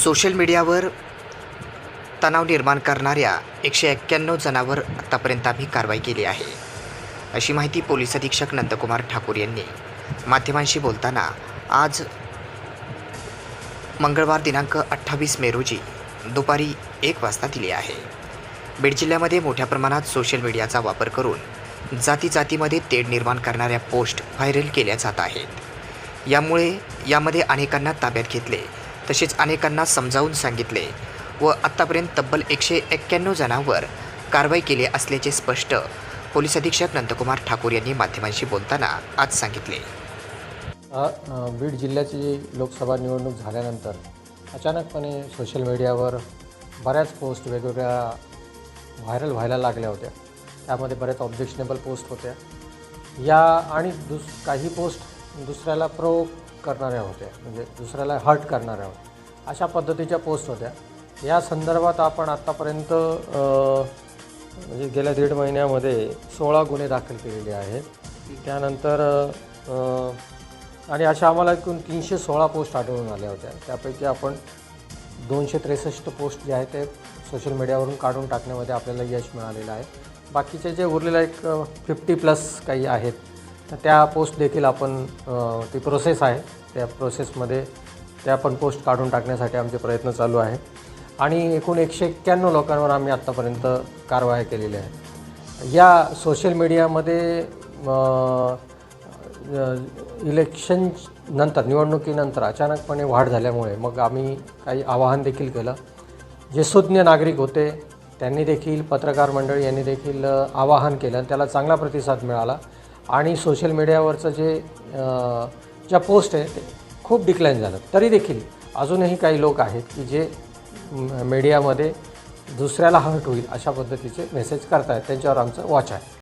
Social मीडियावर तणाव निर्माण करणाऱ्या एकशे एक्क्याण्णव जणांवर आत्तापर्यंत आम्ही कारवाई केली आहे. अशी माहिती पोलीस अधीक्षक नंदकुमार ठाकूर यांनी माध्यमांशी बोलताना आज मंगळवार दिनांक अठ्ठावीस मे रोजी दुपारी एक वाजता दिली आहे. बीड जिल्ह्यामध्ये मोठ्या प्रमाणात सोशल मीडियाचा वापर करून जाती जातीमध्ये तेढ निर्माण करणाऱ्या पोस्ट व्हायरल केल्या जात आहेत. यामुळे यामध्ये अनेकांना ताब्यात घेतले तसेच अनेकांना समजावून सांगितले व आत्तापर्यंत तब्बल एकशे एक्क्याण्णव जणांवर कारवाई केली असल्याचे स्पष्ट पोलीस अधीक्षक नंदकुमार ठाकूर यांनी माध्यमांशी बोलताना आज सांगितले. बीड जिल्ह्याची लोकसभा निवडणूक झाल्यानंतर अचानकपणे सोशल मीडियावर बऱ्याच पोस्ट वेगवेगळ्या व्हायरल व्हायला लागल्या होत्या. त्यामध्ये बऱ्याच ऑब्जेक्शनेबल पोस्ट होत्या. या आणि दुस काही पोस्ट दुसऱ्याला प्रो करणाऱ्या होत्या. म्हणजे दुसऱ्याला हर्ट करणाऱ्या होत्या. अशा पद्धतीच्या पोस्ट होत्या. या संदर्भात आपण आत्तापर्यंत म्हणजे गेल्या दीड महिन्यामध्ये सोळा गुन्हे दाखल केलेले आहेत. त्यानंतर आणि अशा आम्हाला एकूण तीनशे सोळा पोस्ट आढळून आल्या होत्या. त्यापैकी आपण दोनशे त्रेसष्ट पोस्ट जे आहेत ते सोशल मीडियावरून काढून टाकण्यामध्ये आपल्याला यश मिळालेलं आहे. बाकीचे जे उरलेलं एक फिफ्टी प्लस काही आहेत तर त्या पोस्ट देखील आपण ती प्रोसेस आहे. त्या प्रोसेसमध्ये त्या पण पोस्ट काढून टाकण्यासाठी आमचे प्रयत्न चालू आहे. आणि एकूण एकशे एक्क्याण्णव लोकांवर आम्ही आत्तापर्यंत कारवाया केलेल्या आहेत. या सोशल मीडियामध्ये इलेक्शन नंतर निवडणुकीनंतर अचानकपणे वाढ झाल्यामुळे मग आम्ही काही आवाहन देखील केलं. जे सुज्ञ नागरिक होते त्यांनी देखील पत्रकार मंडळी यांनी देखील आवाहन केलं त्याला चांगला प्रतिसाद मिळाला. आणि सोशल मीडियावरचं जे ज्या पोस्ट आहे ते खूप डिक्लाईन झालं. तरी देखील अजूनही काही लोक आहेत की जे मीडियामध्ये दुसऱ्याला हर्ट होईल अशा पद्धतीचे मेसेज करतायत त्यांच्यावर आमचं वॉच आहे.